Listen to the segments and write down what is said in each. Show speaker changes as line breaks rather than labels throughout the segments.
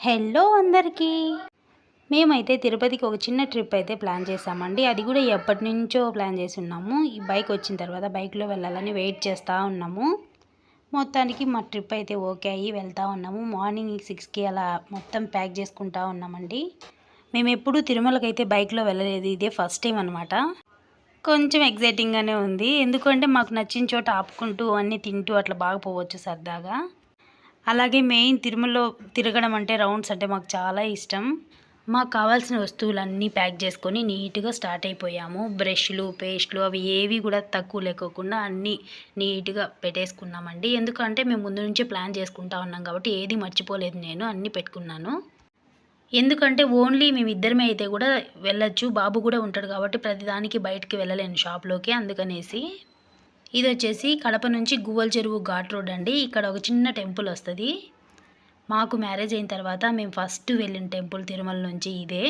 Hello అందరికీ. మేమైతే తిరుపతికి ఒక చిన్న ట్రిప్ అయితే ప్లాన్ చేసామండి అది కూడా ఎప్పటి నుంచో ప్లాన్ చేసి ఉన్నాము ఈ బైక్ వచ్చిన తర్వాత బైక్లో వెళ్ళాలని వెయిట్ చేస్తూ ఉన్నాము. మొత్తానికి మా ట్రిప్ అయితే ఓకే అయ్యి వెళ్తూ ఉన్నాము. మార్నింగ్ సిక్స్కి అలా మొత్తం ప్యాక్ చేసుకుంటా ఉన్నామండి. మేము ఎప్పుడూ తిరుమలకి అయితే బైక్లో వెళ్ళలేదు. ఇదే ఫస్ట్ టైం అనమాట కొంచెం ఎగ్జైటింగ్గానే ఉంది. ఎందుకంటే మాకు నచ్చిన చోట ఆపుకుంటూ అన్నీ తింటూ అట్లా బాగా పోవచ్చు సరదాగా. అలాగే మెయిన్ తిరుమలలో తిరగడం అంటే రౌండ్స్ అంటే మాకు చాలా ఇష్టం. మాకు కావాల్సిన వస్తువులన్నీ ప్యాక్ చేసుకొని నీట్గా స్టార్ట్ అయిపోయాము. బ్రష్లు పేస్ట్లు అవి ఏవి కూడా తక్కువ లేకోకుండా అన్నీ నీట్గా పెట్టేసుకున్నామండి. ఎందుకంటే మేము ముందు నుంచే ప్లాన్ చేసుకుంటా ఉన్నాం కాబట్టి ఏది మర్చిపోలేదు నేను అన్నీ పెట్టుకున్నాను. ఎందుకంటే ఓన్లీ మేము ఇద్దరమే అయితే కూడా వెళ్ళొచ్చు. బాబు కూడా ఉంటాడు కాబట్టి ప్రతిదానికి బయటికి వెళ్ళలేను షాప్లోకి అందుకనేసి. ఇది వచ్చేసి కడప నుంచి గువ్వల చెరువు ఘాట్ రోడ్ అండి. ఇక్కడ ఒక చిన్న టెంపుల్ వస్తుంది. మాకు మ్యారేజ్ అయిన తర్వాత మేము ఫస్ట్ వెళ్ళిన టెంపుల్ తిరుమల నుంచి ఇదే.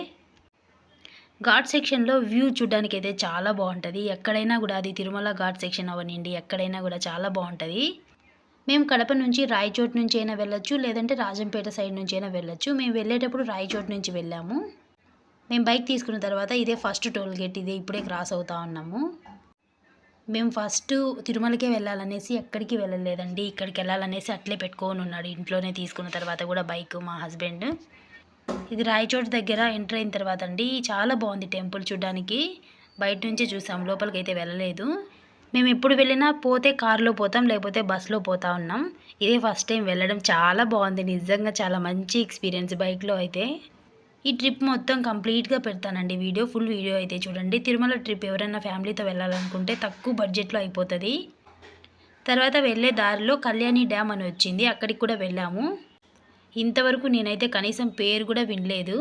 ఘాట్ సెక్షన్లో వ్యూ చూడడానికి అయితే చాలా బాగుంటుంది. ఎక్కడైనా కూడా అది తిరుమల ఘాట్ సెక్షన్ అవనండి ఎక్కడైనా కూడా చాలా బాగుంటుంది. మేము కడప నుంచి రాయచోట్ నుంచి అయినా వెళ్ళొచ్చు లేదంటే రాజంపేట సైడ్ నుంచి అయినా వెళ్ళొచ్చు. మేము వెళ్ళేటప్పుడు రాయచోట్ నుంచి వెళ్ళాము. మేము బైక్ తీసుకున్న తర్వాత ఇదే ఫస్ట్ టోల్ గేట్ ఇదే ఇప్పుడే క్రాస్ అవుతా ఉన్నాము. మేము ఫస్ట్ తిరుమలకే వెళ్ళాలనేసి ఎక్కడికి వెళ్ళలేదండి. ఇక్కడికి వెళ్ళాలనేసి అట్లే పెట్టుకొని ఉన్నాడు. ఇంట్లోనే తీసుకున్న తర్వాత కూడా బైక్ మా హస్బెండ్. ఇది రాయచోటు దగ్గర ఎంటర్ అయిన తర్వాత అండి. చాలా బాగుంది టెంపుల్ చూడడానికి. బయట నుంచే చూసాం. లోపలికి అయితే వెళ్ళలేదు. మేము ఎప్పుడు వెళ్ళినా పోతే కారులో పోతాం లేకపోతే బస్సులో పోతా ఉన్నాం. ఇదే ఫస్ట్ టైం వెళ్ళడం. చాలా బాగుంది. నిజంగా చాలా మంచి ఎక్స్పీరియన్స్ బైక్లో అయితే. ఈ ట్రిప్ మొత్తం కంప్లీట్గా పెడతానండి. వీడియో ఫుల్ వీడియో అయితే చూడండి. తిరుమల ట్రిప్ ఎవరైనా ఫ్యామిలీతో వెళ్ళాలనుకుంటే తక్కువ బడ్జెట్లో అయిపోతుంది. తర్వాత వెళ్ళే దారిలో కళ్యాణి డ్యామ్ అని వచ్చింది. అక్కడికి కూడా వెళ్ళాము. ఇంతవరకు నేనైతే కనీసం పేరు కూడా వినలేదు.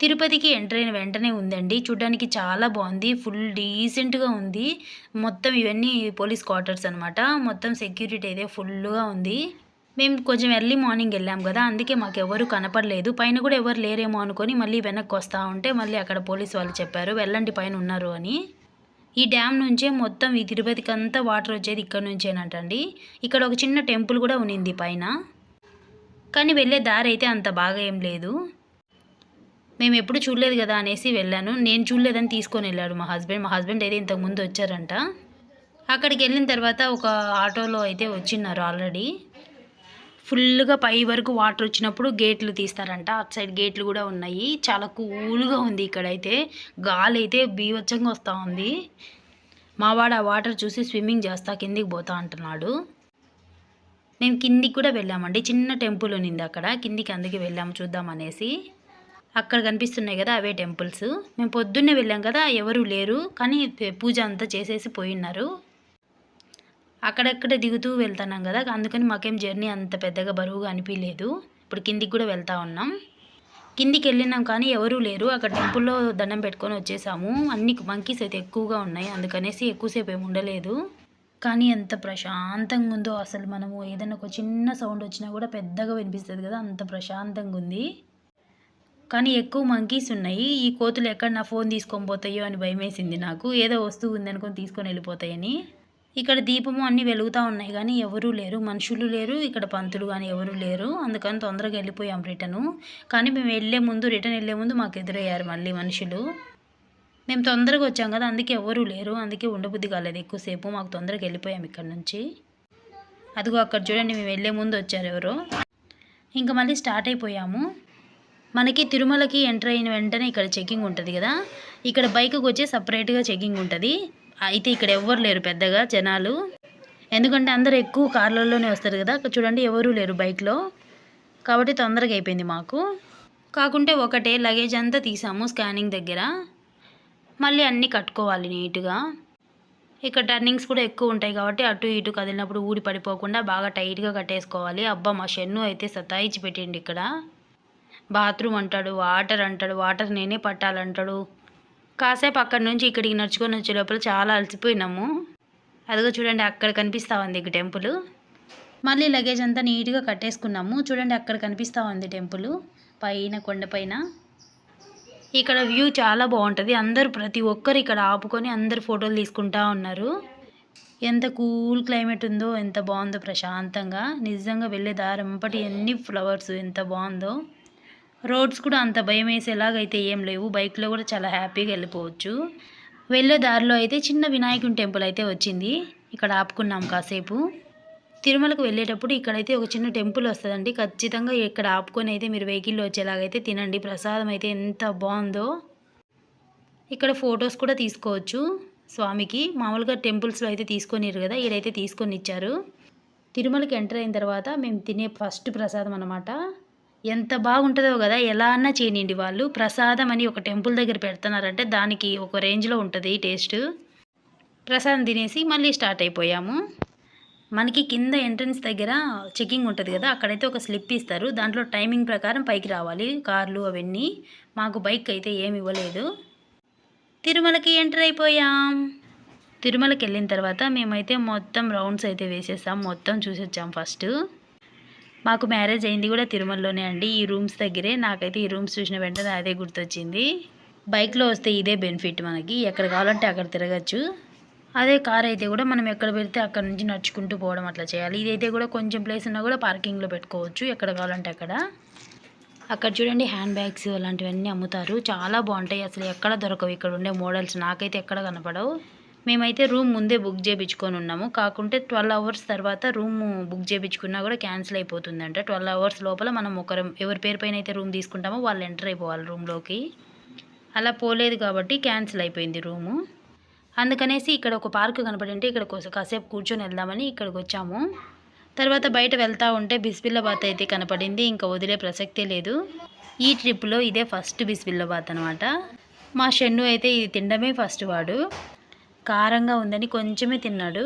తిరుపతికి ఎంటర్ అయిన వెంటనే ఉందండి. చూడడానికి చాలా బాగుంది. ఫుల్ డీసెంట్గా ఉంది. మొత్తం ఇవన్నీ పోలీస్ క్వార్టర్స్ అనమాట మొత్తం సెక్యూరిటీ అయితే ఫుల్గా ఉంది. మేము కొంచెం ఎర్లీ మార్నింగ్ వెళ్ళాం కదా అందుకే మాకు ఎవరు కనపడలేదు. పైన కూడా ఎవరు లేరేమో అనుకొని మళ్ళీ వెనక్కి వస్తూ ఉంటే మళ్ళీ అక్కడ పోలీస్ వాళ్ళు చెప్పారు వెళ్ళండి పైన ఉన్నారు అని. ఈ డ్యామ్ నుంచే మొత్తం ఈ తిరుపతికి అంతా వాటర్ వచ్చేది ఇక్కడ నుంచేనంటండి. ఇక్కడ ఒక చిన్న టెంపుల్ కూడా ఉనింది పైన. కానీ వెళ్ళే దారి అయితే అంత బాగా ఏం లేదు. మేము ఎప్పుడు చూడలేదు కదా అనేసి వెళ్ళాను. నేను చూడలేదని తీసుకొని వెళ్ళాడు మా హస్బెండ్. మా హస్బెండ్ అయితే ఇంతకుముందు వచ్చారంట. అక్కడికి వెళ్ళిన తర్వాత ఒక ఆటోలో అయితే వచ్చిన్నారు ఆల్రెడీ. ఫుల్గా పై వరకు వాటర్ వచ్చినప్పుడు గేట్లు తీస్తారంట. అటు సైడ్ గేట్లు కూడా ఉన్నాయి. చాలా కూల్గా ఉంది ఇక్కడైతే. గాలి అయితే బీవచ్చంగా వస్తూ ఉంది. మావాడు ఆ వాటర్ చూసి స్విమ్మింగ్ చేస్తా కిందికి పోతా అంటున్నాడు. మేము కిందికి కూడా వెళ్ళామండి. చిన్న టెంపుల్ ఉన్నింది అక్కడ. కిందికి అందుకే వెళ్ళాము చూద్దాం అనేసి. అక్కడ కనిపిస్తున్నాయి కదా అవే టెంపుల్స్. మేము పొద్దున్నే వెళ్ళాం కదా ఎవరు లేరు. కానీ పూజ అంతా చేసేసి పోయిన్నారు. అక్కడక్కడ దిగుతూ వెళ్తున్నాం కదా అందుకని మాకేం జర్నీ అంత పెద్దగా బరువుగా అనిపించలేదు ఇప్పుడు కిందికి కూడా వెళ్తా ఉన్నాం. కిందికి వెళ్ళినాం కానీ ఎవరూ లేరు. అక్కడ టెంపుల్లో దండం పెట్టుకొని వచ్చేసాము. అన్ని మంకీస్ అయితే ఎక్కువగా ఉన్నాయి. అందుకనేసి ఎక్కువసేపు ఏమి ఉండలేదు. కానీ ఎంత ప్రశాంతంగా ఉందో అసలు మనము ఏదైనా ఒక చిన్న సౌండ్ వచ్చినా కూడా పెద్దగా వినిపిస్తుంది కదా అంత ప్రశాంతంగా ఉంది. కానీ ఎక్కువ మంకీస్ ఉన్నాయి. ఈ కోతులు ఎక్కడ నా ఫోన్ తీసుకొని పోతాయో అని భయమేసింది నాకు. ఏదో వస్తువు ఉంది అనుకొని తీసుకొని వెళ్ళిపోతాయని. ఇక్కడ దీపము అన్నీ వెలుగుతూ ఉన్నాయి కానీ ఎవరూ లేరు. మనుషులు లేరు ఇక్కడ పంతులు కానీ ఎవరూ లేరు. అందుకని తొందరగా వెళ్ళిపోయాం రిటర్ను కానీ మేము వెళ్ళే ముందు రిటర్న్ వెళ్ళే ముందు మాకు ఎదురయ్యారు మళ్ళీ మనుషులు. మేము తొందరగా వచ్చాం కదా అందుకే ఎవరూ లేరు అందుకే ఉండబుద్ధి కాలేదు. ఎక్కువసేపు మాకు తొందరగా వెళ్ళిపోయాం ఇక్కడ నుంచి. అదిగో అక్కడ చూడండి మేము వెళ్ళే ముందు వచ్చారు ఎవరో. ఇంకా మళ్ళీ స్టార్ట్ అయిపోయాము. మనకి తిరుమలకి ఎంటర్ అయిన వెంటనే ఇక్కడ చెకింగ్ ఉంటుంది కదా. ఇక్కడ బైక్కి వచ్చి సపరేట్గా చెకింగ్ ఉంటుంది. అయితే ఇక్కడ ఎవ్వరు లేరు పెద్దగా జనాలు. ఎందుకంటే అందరు ఎక్కువ కార్లలోనే వస్తారు కదా. చూడండి ఎవరూ లేరు బైక్లో. కాబట్టి తొందరగా అయిపోయింది మాకు. కాకుంటే ఒకటే లగేజ్ అంతా తీసాము స్కానింగ్ దగ్గర. మళ్ళీ అన్నీ కట్టుకోవాలి నీట్గా. ఇక్కడ టర్నింగ్స్ కూడా ఎక్కువ ఉంటాయి కాబట్టి అటు ఇటు కదిలినప్పుడు ఊడి పడిపోకుండా బాగా టైట్గా కట్టేసుకోవాలి. అబ్బా మా షెన్ను అయితే సతాయిచ్చి పెట్టిండి ఇక్కడ. బాత్రూమ్ అంటాడు వాటర్ అంటాడు వాటర్ నేనే పట్టాలంటాడు. కాసేపు అక్కడి నుంచి ఇక్కడికి నడుచుకొని వచ్చే లోపల చాలా అలసిపోయినాము. అదిగో చూడండి అక్కడ కనిపిస్తూ ఉంది ఇక టెంపుల్. మళ్ళీ లగేజ్ అంతా నీట్గా కట్టేసుకున్నాము. చూడండి అక్కడ కనిపిస్తూ ఉంది టెంపుల్. పైన కొండపైన ఇక్కడ వ్యూ చాలా బాగుంటుంది. అందరూ ప్రతి ఒక్కరు ఇక్కడ ఆపుకొని అందరు ఫోటోలు తీసుకుంటా ఉన్నారు. ఎంత కూల్ క్లైమేట్ ఉందో ఎంత బాగుందో ప్రశాంతంగా. నిజంగా వెళ్ళే దారంపటి ఎన్ని ఫ్లవర్స్ ఎంత బాగుందో. రోడ్స్ కూడా అంత భయం వేసేలాగైతే ఏం లేవు. బైక్లో కూడా చాలా హ్యాపీగా వెళ్ళిపోవచ్చు. వెళ్ళే దారిలో అయితే చిన్న వినాయకుని టెంపుల్ అయితే వచ్చింది. ఇక్కడ ఆపుకున్నాం కాసేపు. తిరుమలకు వెళ్ళేటప్పుడు ఇక్కడైతే ఒక చిన్న టెంపుల్ వస్తుందండి. ఖచ్చితంగా ఇక్కడ ఆపుకొని అయితే మీరు వెహికల్లో వచ్చేలాగైతే తినండి. ప్రసాదం అయితే ఎంత బాగుందో. ఇక్కడ ఫొటోస్ కూడా తీసుకోవచ్చు స్వామికి. మామూలుగా టెంపుల్స్లో అయితే తీసుకొనిరు కదా ఈడైతే తీసుకొని ఇచ్చారు తిరుమలకి ఎంటర్ అయిన తర్వాత మేము తినే ఫస్ట్ ప్రసాదం అనమాట ఎంత బాగుంటుందో కదా ఎలా అన్నా చేయనివ్వండి వాళ్ళు. ప్రసాదం అని ఒక టెంపుల్ దగ్గర పెడుతున్నారంటే దానికి ఒక రేంజ్లో ఉంటుంది టేస్ట్. ప్రసాదం తినేసి మళ్ళీ స్టార్ట్ అయిపోయాము. మనకి కింద ఎంట్రన్స్ దగ్గర చెకింగ్ ఉంటుంది కదా అక్కడైతే ఒక స్లిప్ ఇస్తారు. దాంట్లో టైమింగ్ ప్రకారం పైకి రావాలి కార్లు అవన్నీ. మాకు బైక్ అయితే ఏమి ఇవ్వలేదు. తిరుమలకి ఎంటర్ అయిపోయాం. తిరుమలకి వెళ్ళిన తర్వాత మేమైతే మొత్తం రౌండ్స్ అయితే వేసేసాం. మొత్తం చూసొచ్చాం ఫస్ట్. మాకు మ్యారేజ్ అయింది కూడా తిరుమలలోనే అండి. ఈ రూమ్స్ దగ్గరే నాకైతే ఈ రూమ్స్ చూసిన వెంటనే అదే గుర్తొచ్చింది. బైక్లో వస్తే ఇదే బెనిఫిట్ మనకి. ఎక్కడ కావాలంటే అక్కడ తిరగచ్చు. అదే కార్ అయితే కూడా మనం ఎక్కడ పెడితే అక్కడ నుంచి నడుచుకుంటూ పోవడం అట్లా చేయాలి. ఇదైతే కూడా కొంచెం ప్లేస్ ఉన్నా కూడా పార్కింగ్లో పెట్టుకోవచ్చు ఎక్కడ కావాలంటే అక్కడ. అక్కడ చూడండి హ్యాండ్ బ్యాగ్స్ అలాంటివన్నీ అమ్ముతారు. చాలా బాగుంటాయి. అసలు ఎక్కడ దొరకవు ఇక్కడ ఉండే మోడల్స్. నాకైతే ఎక్కడ కనపడవు. మేమైతే రూమ్ ముందే బుక్ చేయించుకొని ఉన్నాము. కాకుంటే ట్వెల్వ్ అవర్స్ తర్వాత రూమ్ బుక్ చేయించుకున్నా కూడా క్యాన్సిల్ అయిపోతుందంట. ట్వెల్వ్ అవర్స్ లోపల మనం ఒకరు ఎవరి పేరు పైన అయితే రూమ్ తీసుకుంటామో వాళ్ళు ఎంటర్ అయిపోవాలి రూమ్లోకి అలా పోలేదు కాబట్టి క్యాన్సిల్ అయిపోయింది రూము. అందుకనేసి ఇక్కడ ఒక పార్క్ కనపడింటే ఇక్కడ కాసేపు కూర్చొని వెళ్దామని ఇక్కడికి వచ్చాము. తర్వాత బయట వెళ్తూ ఉంటే బిస్బిల్లాబాత్ అయితే కనపడింది. ఇంకా వదిలే ప్రసక్తే లేదు. ఈ ట్రిప్లో ఇదే ఫస్ట్ బిస్బిల్లాబాత్ అనమాట మా షెన్ను అయితే ఇది తినడమే ఫస్ట్ వాడు. కారంగా ఉందని కొంచెమే తిన్నాడు.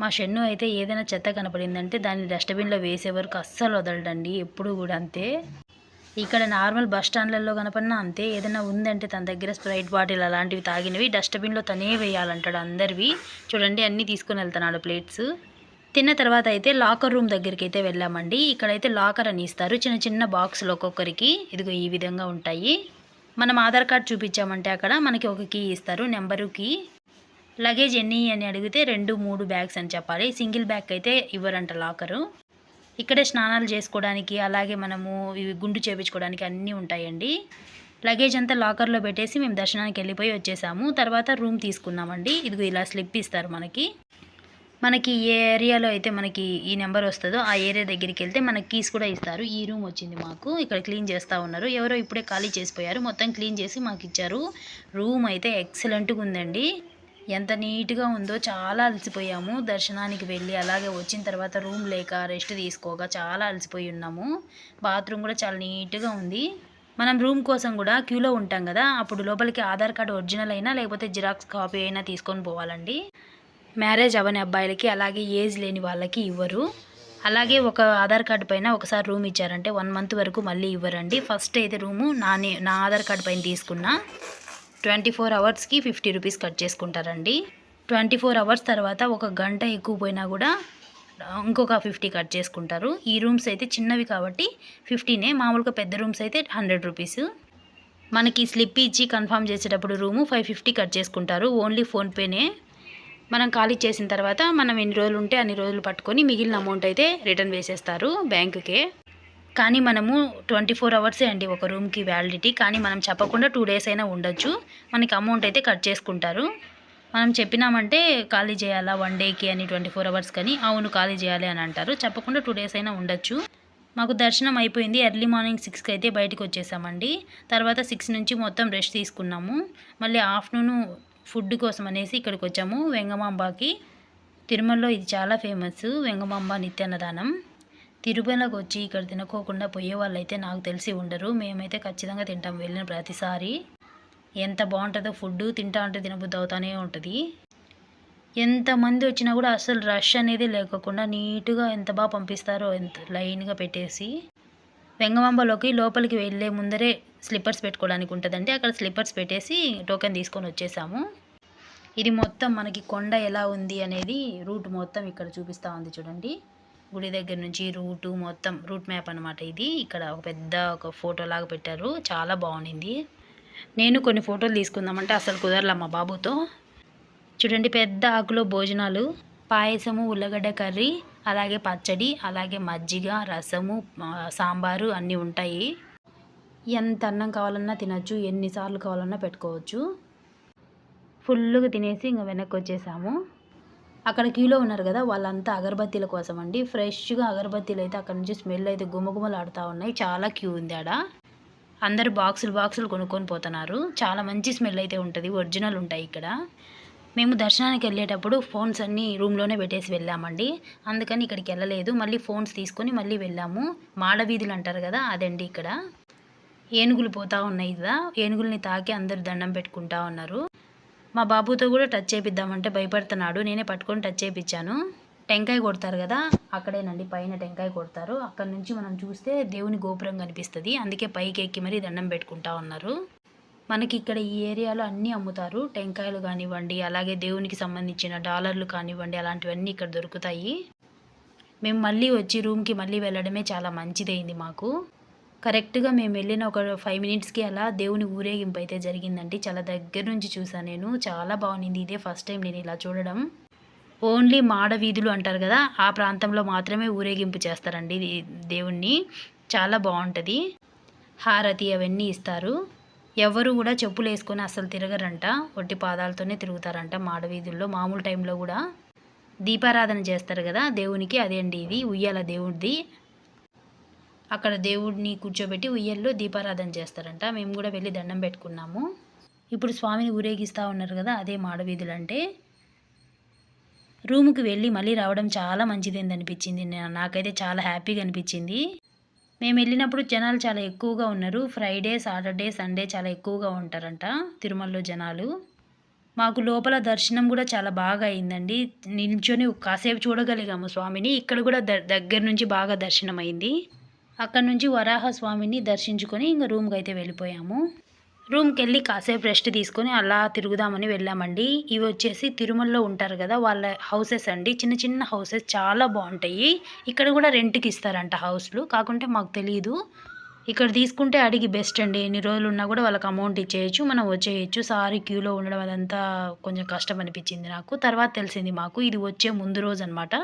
మా షెన్ను అయితే ఏదైనా చెత్త కనపడిందంటే దాన్ని డస్ట్బిన్లో వేసే వరకు అస్సలు వదలడండి ఎప్పుడు కూడా అంతే. ఇక్కడ నార్మల్ బస్ స్టాండ్లలో కనపడినా అంతే. ఏదైనా ఉందంటే తన దగ్గర స్ప్రైట్ బాటిల్ అలాంటివి తాగినవి డస్ట్బిన్లో తనే వేయాలంటాడు అందరివి. చూడండి అన్నీ తీసుకొని వెళ్తున్నాడు ప్లేట్స్. తిన్న తర్వాత అయితే లాకర్ రూమ్ దగ్గరికి అయితే వెళ్ళామండి. ఇక్కడైతే లాకర్ అని ఇస్తారు. చిన్న చిన్న బాక్సులు ఒక్కొక్కరికి. ఇదిగో ఈ విధంగా ఉంటాయి. మనం ఆధార్ కార్డ్ చూపించామంటే అక్కడ మనకి ఒక కీ ఇస్తారు నెంబరు కీ. లగేజ్ ఎన్ని అని అడిగితే రెండు మూడు బ్యాగ్స్ అని చెప్పాలి. సింగిల్ బ్యాగ్ అయితే ఇవ్వరంట లాకరు. ఇక్కడే స్నానాలు చేసుకోవడానికి అలాగే మనము ఇవి గుండు చేపించుకోవడానికి అన్నీ ఉంటాయండి. లగేజ్ అంతా లాకర్లో పెట్టేసి మేము దర్శనానికి వెళ్ళిపోయి వచ్చేసాము. తర్వాత రూమ్ తీసుకున్నామండి. ఇదిగో ఇలా స్లిప్ ఇస్తారు మనకి. మనకి ఏ ఏరియాలో అయితే మనకి ఈ నెంబర్ వస్తుందో ఆ ఏరియా దగ్గరికి వెళ్తే మనకి కీస్ కూడా ఇస్తారు. ఈ రూమ్ వచ్చింది మాకు. ఇక్కడ క్లీన్ చేస్తూ ఉన్నారు. ఎవరో ఇప్పుడే ఖాళీ చేసిపోయారు. మొత్తం క్లీన్ చేసి మాకు ఇచ్చారు. రూమ్ అయితే ఎక్సలెంట్గా ఉందండి. ఎంత నీట్గా ఉందో చాలా అలసిపోయాము. దర్శనానికి వెళ్ళి అలాగే వచ్చిన తర్వాత రూమ్ లేక రెస్ట్ తీసుకోగా చాలా అలసిపోయి ఉన్నాము. బాత్రూమ్ కూడా చాలా నీట్గా ఉంది. మనం రూమ్ కోసం కూడా క్యూలో ఉంటాం కదా అప్పుడు లోపలికి ఆధార్ కార్డు ఒరిజినల్ అయినా లేకపోతే జిరాక్స్ కాపీ అయినా తీసుకొని పోవాలండి. మ్యారేజ్ అవ్వని అబ్బాయిలకి అలాగే ఏజ్ లేని వాళ్ళకి ఇవ్వరు. అలాగే ఒక ఆధార్ కార్డు పైన ఒకసారి రూమ్ ఇచ్చారంటే వన్ మంత్ వరకు మళ్ళీ ఇవ్వరండి. ఫస్ట్ అయితే రూము నా నా ఆధార్ కార్డు పైన తీసుకున్నా. ట్వంటీ ఫోర్ అవర్స్కి ఫిఫ్టీ రూపీస్ కట్ చేసుకుంటారండి. ట్వంటీ ఫోర్ అవర్స్ తర్వాత ఒక గంట ఎక్కువ పోయినా కూడా ఇంకొక ఫిఫ్టీ కట్ చేసుకుంటారు. ఈ రూమ్స్ అయితే చిన్నవి కాబట్టి ఫిఫ్టీనే మామూలుగా పెద్ద రూమ్స్ అయితే హండ్రెడ్ రూపీస్. మనకి స్లిప్ ఇచ్చి కన్ఫర్మ్ చేసేటప్పుడు రూము ఫైవ్ ఫిఫ్టీ కట్ చేసుకుంటారు ఓన్లీ ఫోన్పేనే. మనం ఖాళీ చేసిన తర్వాత మనం ఎన్ని రోజులు ఉంటే అన్ని రోజులు పట్టుకొని మిగిలిన అమౌంట్ అయితే రిటర్న్ వేసేస్తారు బ్యాంకుకే. కానీ మనము ట్వంటీ ఫోర్ అవర్సే అండి ఒక రూమ్కి వ్యాలిడిటీ. కానీ మనం చెప్పకుండా టూ డేస్ అయినా ఉండొచ్చు. మనకి అమౌంట్ అయితే కట్ చేసుకుంటారు. మనం చెప్పినామంటే ఖాళీ చేయాలా వన్ డేకి అని ట్వంటీ ఫోర్ అవర్స్ కానీ? అవును ఖాళీ చేయాలి అని అంటారు. చెప్పకుండా టూ డేస్ అయినా ఉండొచ్చు. మాకు దర్శనం అయిపోయింది. ఎర్లీ మార్నింగ్ సిక్స్కి అయితే బయటకు వచ్చేసామండి. తర్వాత సిక్స్ నుంచి మొత్తం రెస్ట్ తీసుకున్నాము. మళ్ళీ ఆఫ్టర్నూన్ ఫుడ్ కోసం అనేసి ఇక్కడికి వచ్చాము. వెంగమాంబకి. తిరుమలలో ఇది చాలా ఫేమస్. వెంగమాంబ నిత్యాన్నదానం. తిరుమలకు వచ్చి ఇక్కడ తినకోకుండా పోయే వాళ్ళైతే నాకు తెలిసి ఉండరు. మేమైతే ఖచ్చితంగా తింటాం. వెళ్ళిన ప్రతిసారి ఎంత బాగుంటుందో ఫుడ్ తింటా ఉంటే తినబుద్ధి అవుతానే ఉంటుంది. ఎంతమంది వచ్చినా కూడా అసలు రష్ అనేది లేకుండా నీట్గా ఎంత బాగా పంపిస్తారో ఎంత లైన్గా పెట్టేసి వెంగమాంబలోకి లోపలికి వెళ్ళే ముందరే స్లిప్పర్స్ పెట్టుకోవడానికి ఉంటుందండి. అక్కడ స్లిప్పర్స్ పెట్టేసి టోకెన్ తీసుకొని వచ్చేసాము. ఇది మొత్తం మనకి కొండ ఎలా ఉంది అనేది రూట్ మొత్తం ఇక్కడ చూపిస్తూ ఉంది చూడండి. గుడి దగ్గర నుంచి రూటు మొత్తం రూట్ మ్యాప్ అనమాట ఇది. ఇక్కడ ఒక పెద్ద ఒక ఫోటో లాగా పెట్టారు. చాలా బాగుండింది. నేను కొన్ని ఫోటోలు తీసుకుందామంటే అసలు కుదరలే మా బాబుతో. చూడండి పెద్ద ఆకులో భోజనాలు పాయసము ఉల్లగడ్డ కర్రీ అలాగే పచ్చడి అలాగే మజ్జిగ రసము సాంబారు అన్నీ ఉంటాయి. ఎంత అన్నం కావాలన్నా తినచ్చు ఎన్నిసార్లు కావాలన్నా పెట్టుకోవచ్చు. ఫుల్గా తినేసి ఇంకా వెనక్కి వచ్చేసాము. అక్కడ క్యూలో ఉన్నారు కదా వాళ్ళంతా అగరబత్తీల కోసం అండి. ఫ్రెష్గా అగరబత్తీలు అయితే అక్కడ నుంచి స్మెల్ అయితే గుమగుమలాడుతూ ఉన్నాయి. చాలా క్యూ ఉంది ఆడ. అందరు బాక్సులు బాక్సులు కొనుక్కొని పోతున్నారు. చాలా మంచి స్మెల్ అయితే ఉంటుంది. ఒరిజినల్ ఉంటాయి ఇక్కడ. మేము దర్శనానికి వెళ్ళేటప్పుడు ఫోన్స్ అన్నీ రూమ్లోనే పెట్టేసి వెళ్ళామండి. అందుకని ఇక్కడికి వెళ్ళలేదు. మళ్ళీ ఫోన్స్ తీసుకొని మళ్ళీ వెళ్ళాము. మాడవీధులు అంటారు కదా అదండి ఇక్కడ. ఏనుగులు పోతా ఉన్నాయి కదా. ఏనుగుల్ని తాకి అందరు దండం పెట్టుకుంటా ఉన్నారు. మా బాబుతో కూడా టచ్ చేపిద్దామంటే భయపడుతున్నాడు. నేనే పట్టుకొని టచ్ చేయించాను టెంకాయ కొడతారు కదా అక్కడేనండి పైన టెంకాయ కొడతారు. అక్కడ నుంచి మనం చూస్తే దేవుని గోపురం కనిపిస్తుంది. అందుకే పైకి ఎక్కి మరీ దండం పెట్టుకుంటా ఉన్నారు. మనకి ఇక్కడ ఈ ఏరియాలో అన్నీ అమ్ముతారు. టెంకాయలు కానివ్వండి అలాగే దేవునికి సంబంధించిన డాలర్లు కానివ్వండి అలాంటివన్నీ ఇక్కడ దొరుకుతాయి. మేము మళ్ళీ వచ్చి రూమ్కి మళ్ళీ వెళ్ళడమే చాలా మంచిదైంది మాకు. కరెక్ట్గా మేము వెళ్ళిన ఒక ఫైవ్ మినిట్స్కి అలా దేవుని ఊరేగింపు అయితే జరిగిందండి. చాలా దగ్గర నుంచి చూసాను నేను. చాలా బాగుంది ఇదే ఫస్ట్ టైం నేను ఇలా చూడడం. ఓన్లీ మాడ వీధులు అంటారు కదా ఆ ప్రాంతంలో మాత్రమే ఊరేగింపు చేస్తారండి ఇది దేవుణ్ణి. చాలా బాగుంటుంది. హారతి అవన్నీ ఇస్తారు. ఎవరు కూడా చెప్పులు వేసుకొని అసలు తిరగరంట. ఒట్టి పాదాలతోనే తిరుగుతారంట మాడ వీధుల్లో మామూలు టైంలో కూడా. దీపారాధన చేస్తారు కదా దేవునికి. అదే అండి ఇది. ఉయ్యాల దేవుడిది. అక్కడ దేవుడిని కూర్చోబెట్టి ఉయ్యల్లో దీపారాధన చేస్తారంట. మేము కూడా వెళ్ళి దండం పెట్టుకున్నాము. ఇప్పుడు స్వామిని ఊరేగిస్తూ ఉన్నారు కదా అదే మాడవీధులు అంటే రూముకి వెళ్ళి మళ్ళీ రావడం చాలా మంచిదేంది అనిపించింది. నాకైతే చాలా హ్యాపీగా అనిపించింది. మేము వెళ్ళినప్పుడు జనాలు చాలా ఎక్కువగా ఉన్నారు. ఫ్రైడే సాటర్డే సండే చాలా ఎక్కువగా ఉంటారంట తిరుమలలో జనాలు. మాకు లోపల దర్శనం కూడా చాలా బాగా అయిందండి. నిల్చొని కాసేపు చూడగలిగాము స్వామిని. ఇక్కడ కూడా దగ్గర నుంచి బాగా దర్శనం అయింది అక్కడ నుంచి వరాహ స్వామిని దర్శించుకొని ఇంకా రూమ్కి అయితే వెళ్ళిపోయాము. రూమ్కి వెళ్ళి కాసేపు రెస్ట్ తీసుకొని అలా తిరుగుదామని వెళ్ళామండి. ఇవి వచ్చేసి తిరుమలలో ఉంటారు కదా వాళ్ళ హౌసెస్ అండి. చిన్న చిన్న హౌసెస్ చాలా బాగుంటాయి. ఇక్కడ కూడా రెంట్కి ఇస్తారంట హౌస్లు. కాకుంటే మాకు తెలియదు ఇక్కడ తీసుకుంటే అడిగి బెస్ట్ అండి. ఎన్ని రోజులు ఉన్నా కూడా వాళ్ళకి అమౌంట్ ఇచ్చేయచ్చు మనం వచ్చేయచ్చు. సారీ క్యూలో ఉండడం అదంతా కొంచెం కష్టం అనిపించింది నాకు. తర్వాత తెలిసింది మాకు. ఇది వచ్చే ముందు రోజు అనమాట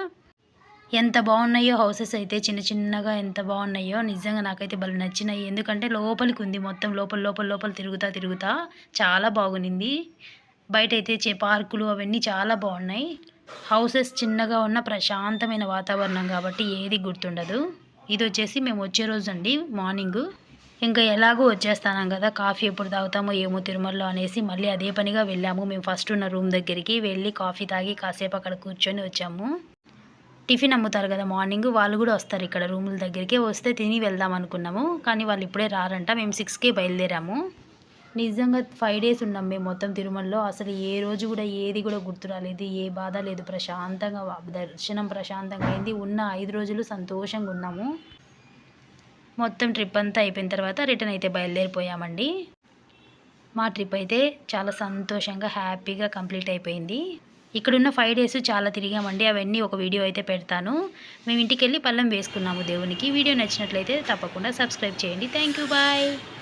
ఎంత బాగున్నాయో హౌసెస్ అయితే చిన్న చిన్నగా ఎంత బాగున్నాయో నిజంగా నాకైతే భలే నచ్చినాయి. ఎందుకంటే లోపలికి ఉంది మొత్తం లోపల లోపల లోపల తిరుగుతా తిరుగుతా చాలా బాగునింది బయట అయితే చే పార్కులు అవన్నీ చాలా బాగున్నాయి. హౌసెస్ చిన్నగా ఉన్న ప్రశాంతమైన వాతావరణం కాబట్టి ఏది గుర్తుండదు. ఇది వచ్చేసి మేము వచ్చే రోజు అండి మార్నింగ్. ఇంకా ఎలాగో వచ్చేస్తాను కదా కాఫీ ఎప్పుడు తాగుతామో ఏమో తిరుమలలో అనేసి మళ్ళీ అదే పనిగా వెళ్ళాము. మేము ఫస్ట్ ఉన్న రూమ్ దగ్గరికి వెళ్ళి కాఫీ తాగి కాసేపు అక్కడ కూర్చొని వచ్చాము. టిఫిన్ అమ్ముతారు కదా మార్నింగ్ వాళ్ళు కూడా వస్తారు ఇక్కడ రూముల దగ్గరికి. వస్తే తిని వెళ్దాం అనుకున్నాము. కానీ వాళ్ళు ఇప్పుడే రారంట. మేము సిక్స్కే బయలుదేరాము. నిజంగా ఫైవ్ డేస్ ఉన్నాం మేము మొత్తం తిరుమలలో. అసలు ఏ రోజు కూడా ఏది కూడా గుర్తు రాలేదు. ఏ బాధ లేదు. ప్రశాంతంగా దర్శనం ప్రశాంతంగా అయింది. ఉన్న ఐదు రోజులు సంతోషంగా ఉన్నాము. మొత్తం ట్రిప్ అంతా అయిపోయిన తర్వాత రిటర్న్ అయితే బయలుదేరిపోయామండి. మా ట్రిప్ అయితే చాలా సంతోషంగా హ్యాపీగా కంప్లీట్ అయిపోయింది. ఇక్కడున్న ఫైవ్ డేస్ చాలా తిరిగామండి. అవన్నీ ఒక వీడియో అయితే పెడతాను. మేము ఇంటికి వెళ్ళి పళ్ళం వేసుకున్నాము దేవునికి. వీడియో నచ్చినట్లయితే తప్పకుండా సబ్స్క్రైబ్ చేయండి. Thank bye